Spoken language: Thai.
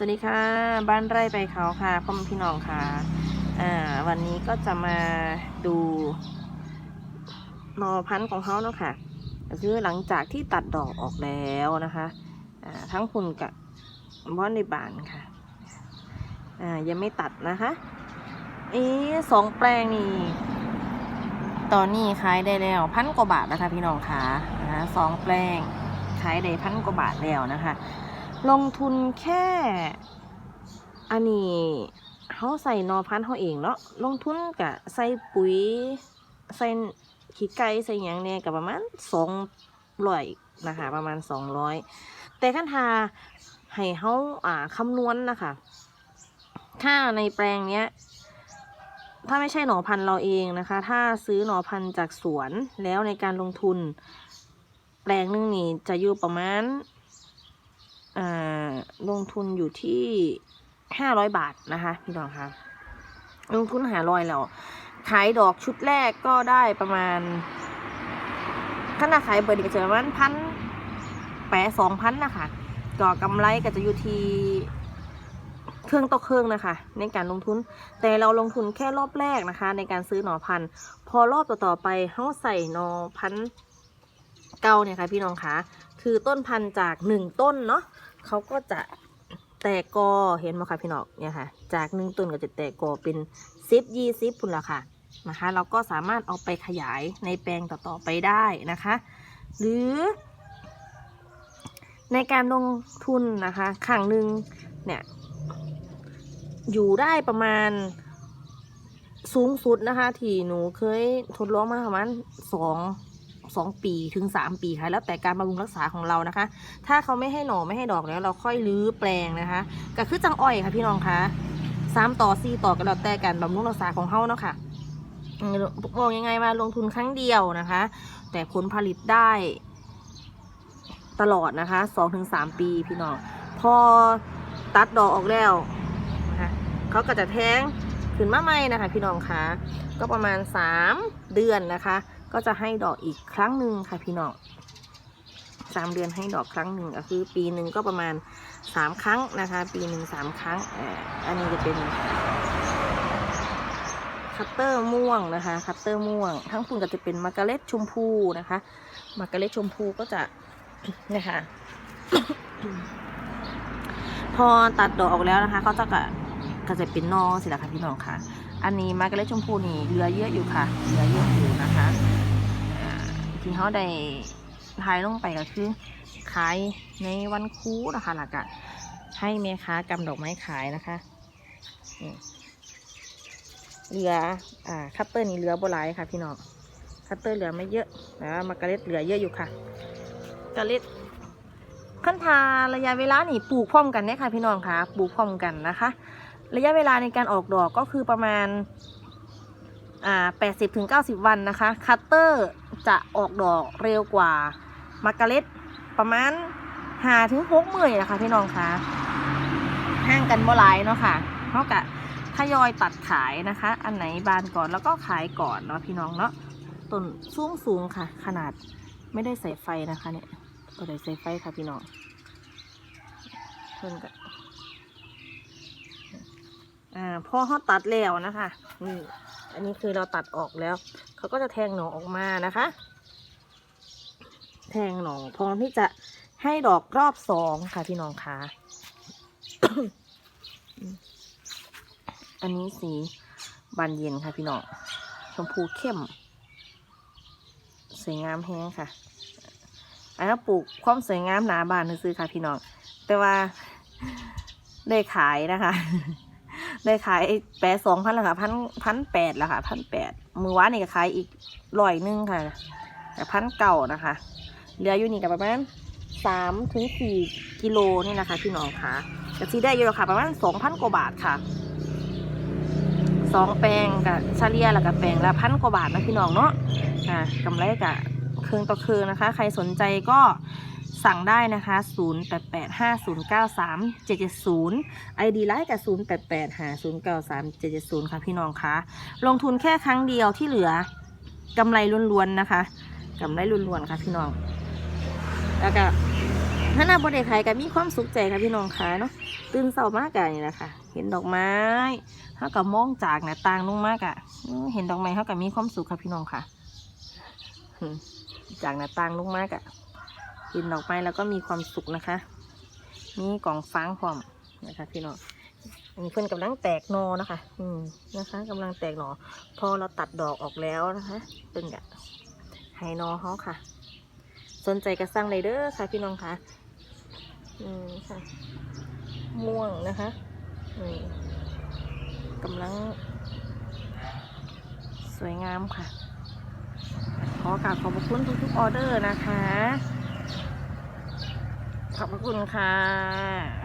สวัสดีค่ะ บ้านไร่ไปเขาค่ะพ่อแม่พี่น้องค่ะอ่าวันนี้ก็จะมาดูหนอพันธุ์ของเขาเนาะค่ะก็คือหลังจากที่ตัดดอกออกแล้วนะคะอ่าทั้งคุณกับบอนในบานค่ะอ่ายังไม่ตัดนะคะเอ๊สองแปลงนี่ตอนนี้ขายได้แล้วพันกว่าบาทนะคะพี่น้องค่ะนะสองแปลงขายได้พันกว่าบาทแล้วนะคะ ลงทุนแค่ อันนี้เขาใส่นอพันธุ์เขาเองเนาะลงทุนกะใส่ปุ๋ย ใส่ขี้ไก่ใส่หยังเนี่ยกับประมาณสองร้อยนะคะประมาณสองร้อยแต่ขั้นทาให้เขาอ่าคำนวณนะคะถ้าในแปลงเนี้ยถ้าไม่ใช่หน่อพันธุ์เราเองนะคะ ถ้าซื้อหน่อพันธุ์จากสวนแล้วในการลงทุน แปลงหนึงนี่จะอยู่ประมาณ ลงทุนอยู่ที่ห้าร้อยบาทนะคะพี่น้องคะลงทุนหาร้อยแล้วขายดอกชุดแรกก็ได้ประมาณขนาดขายเบอร์ดีก็จะประมาณพันแปะสองพันนะคะก็กำไรก็จะอยู่ที่เครื่องต่อเครื่องนะคะ ในการลงทุน แต่เราลงทุนแค่รอบแรกนะคะ ในการซื้อหน่อพันธุ์พอรอบต่อๆไปเขาใส่หน่อพันธุ์เก่าเนี่ยค่ะพี่น้องคะคือต้นพันธุ์จากหนึ่งต้นเนาะ เขาก็จะแตกกอเห็นไหมคะพี่น้องเนี่ยค่ะ จากหนึ่งต้นก็จะแตกกอเป็นซิปยี่ซิปพุ่นละค่ะนะคะ เราก็สามารถเอาไปขยายในแปลงต่อๆไปได้นะคะ หรือในการลงทุนนะคะครั้งหนึ่งเนี่ยอยู่ได้ประมาณสูงสุดนะคะ ที่หนูเคยทดลองมาประมาณสอง สองปีถึงสามปีค่ะ แล้วแต่การบำรุงรักษาของเรานะคะ ถ้าเขาไม่ให้หน่อไม่ให้ดอกแล้วเราค่อยรื้อแปลงนะคะก็คือจังอ้อยค่ะพี่น้องคะสามต่อสี่ต่อก็แล้วแต่การบำรุงรักษาของเขาเนาะค่ะมอกยังไงมาลงทุนครั้งเดียวนะคะ แต่ผลผลิตได้ตลอดนะคะสองถึงสามปีพี่น้อง พอตัดดอกออกแล้วนะคะเขาก็จะแท้งขึ้นมาใหม่นะคะ พี่น้องคะก็ประมาณสามเดือนนะคะ ก็จะให้ดอกอีกครั้งหนึ่งค่ะพี่น้องสามเดือนให้ดอกครั้งหนึ่งก็คือปีหนึ่งก็ประมาณสามครั้งนะคะ ปีหนึ่งสามครั้งอ่าอันนี้จะเป็นคัตเตอร์ม่วงนะคะ คัตเตอร์ม่วง ทั้งคุณก็จะเป็นมากาเร็ตชมพูนะคะมากาเร็ตชมพูก็จะนะคะพอตัดดอกออกแล้วนะคะเขาจะกะก็จะเป็นนอสิละค่ะพี่น้องค่ะ อันนี้มาร์กเร็ตชมพูนี่เหลือเยอะอยู่ค่ะ เหลือเยอะอยู่นะคะที่เขาได้ทายลงไปก็คือขายในวันคูนะคะหลักอะให้แม่ค้ากำดอกไม้ขายนะคะเหลืออ่าคัตเตอร์นี่เหลือโบหลายค่ะพี่น้องคัตเตอร์เหลือไม่เยอะแต่ว่ามาร์กาเร็ตเหลือเยอะอยู่ค่ะกาเร็ตขั้นทาระยะเวลานี่ปลูกพร้อมกันเนี่ยค่ะพี่น้องค่ะปลูกพร้อมกันนะคะ ระยะเวลาในการออกดอกก็คือประมาณอ่า80ถึง90วันนะคะ คัตเตอร์จะออกดอกเร็วกว่ามากาเร็ตประมาณ5ถึง6มื่นนะคะพี่น้องคะห่างกันบ่หลายเนาะค่ะเท่ากับทยอยตัดขายนะคะ อันไหนบานก่อนแล้วก็ขายก่อนเนาะพี่น้องเนาะต้นสูงสูงค่ะ ขนาดไม่ได้ใส่ไฟนะคะเนี่ยก็ได้ใส่ไฟค่ะพี่น้องเพิ่นกับ อ่าพอเขาตัดแล้วนะคะนี่อันนี้คือเราตัดออกแล้ว เขาก็จะแทงหน่อออกมานะคะ แทงหน่อพร้อมที่จะให้ดอกรอบสองค่ะพี่น้องคะอันนี้สีบานเย็นค่ะพี่น้องชมพูเข้ม สวยงามแฮงค่ะ อันนั้ปลูกความสวยงามหนาบานซื้อค่ะพี่น้อง แต่ว่าได้ขายนะคะ ได้ขายแปดสองพันล้วค่ะพันพันแปดล้วค่ะพันแปดมือวานนี่ก็ขายอีกร้อยหนึงค่ะแต่พันเก่านะคะเหลืออยู่นี่กับประมาณสามถึงสี่กิโลนี่นะคะพี่น้องค่ะก็ซีได้เยอะค่ะ ประมาณสองพันกว่าบาทค่ะสองแปลงกับชาเลียแล้วกับแปลงละพันกว่าบาทนะพี่น้องเนาะอ่ากำไรกับเครื่องต่อเครื่องนะคะ ใครสนใจก็ สั่งได้นะคะ 0 8 8 5 0 9 3 7 7 0 ID ไลน์กับ 0 8 8 5 0 9 3 7 7 0 ค่ะพี่น้องคะ ลงทุนแค่ครั้งเดียวที่เหลือกำไรล้วนๆนะคะกำไรล้วนๆค่ะพี่น้อง แล้วก็ถ้าหน้าบ่ได้ขายก็มีความสุขใจค่ะพี่น้องค่ะเนาะตื่นเช้ามากอะนี่แหละค่ะเห็นดอกไม้เฮาก็มองจากหน้าต่างลงมากอะเห็นดอกไม้เฮาก็มีความสุขค่ะพี่น้องค่ะจากหน้าต่างลงมากอะ เห็นดอกไม้แล้วก็มีความสุขนะคะมีกล่องฟางพร้อมนะคะพี่น้องอันนี้เพิ่นกำลังแตกหนอนะคะ อืมนะคะกำลังแตกหนอ พอเราตัดดอกออกแล้วนะคะเพิ่นกะไฮนอเขาค่ะ สนใจกระสั่งเลยเด้อค่ะ พี่น้องค่ะ อืมค่ะ ม่วงนะคะนี่กำลัง สวยงามค่ะ ขอกราบขอบพระคุณทุกๆออเดอร์นะคะ ขอบคุณค่ะ